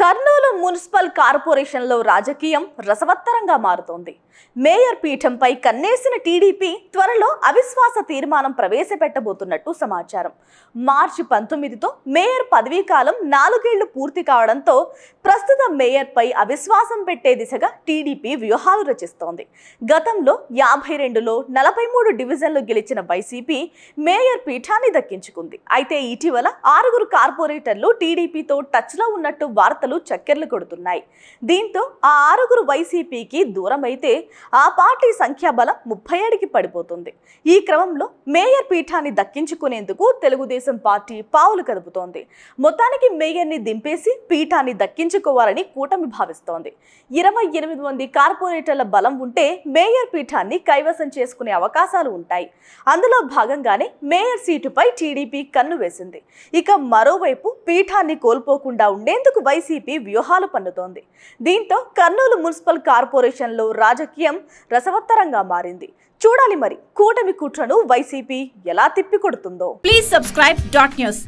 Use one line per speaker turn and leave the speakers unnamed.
Kurnool municipal కార్పొరేషన్లో రాజకీయం రసవత్తరంగా మారుతోంది. మేయర్ పీఠంపై కన్నేసిన టీడీపీ త్వరలో అవిశ్వాస తీర్మానం ప్రవేశపెట్టబోతున్నట్టు సమాచారం. మార్చి పంతొమ్మిదితో మేయర్ పదవీ కాలం నాలుగేళ్ళు పూర్తి కావడంతో ప్రస్తుత మేయర్పై అవిశ్వాసం పెట్టే దిశగా టీడీపీ వ్యూహాలు రచిస్తోంది. గతంలో యాభై రెండులో నలభై మూడు డివిజన్లు గెలిచిన వైసీపీ మేయర్ పీఠాన్ని దక్కించుకుంది. అయితే ఇటీవల ఆరుగురు కార్పొరేటర్లు టీడీపీతో టచ్లో ఉన్నట్టు వార్తలు చక్కెర్లు కొడుతున్నాయి. దీంతో ఆ ఆరుగురు వైసీపీకి దూరమైతే ఆ పార్టీ సంఖ్యాబలం ముప్పై ఏడుకి పడిపోతుంది. ఈ క్రమంలో మేయర్ పీఠాన్ని దక్కించుకునేందుకు తెలుగుదేశం పార్టీ పావులు కదుపుతోంది. మొత్తానికి మేయర్ని దింపేసి పీఠాన్ని దక్కించు దక్కించుకోవాలని కూటమి భావిస్తోంది. ఇరవై ఎనిమిది మంది కార్పొరేటర్ల బలం ఉంటే మేయర్ పీఠాన్ని కైవసం చేసుకునే అవకాశాలు ఉంటాయి. అందులో భాగంగానే మేయర్ సీటుపై టీడీపీ కన్ను వేసింది. ఇక మరోవైపు పీఠాన్ని కోల్పోకుండా ఉండేందుకు వైసీపీ వ్యూహాలు పన్నుతోంది. దీంతో కర్నూలు మున్సిపల్ కార్పొరేషన్లో రాజకీయం రసవత్తరంగా మారింది. చూడాలి మరి కూటమి కుట్రను వైసీపీ ఎలా తిప్పికొడుతుందో.
Please subscribe dot news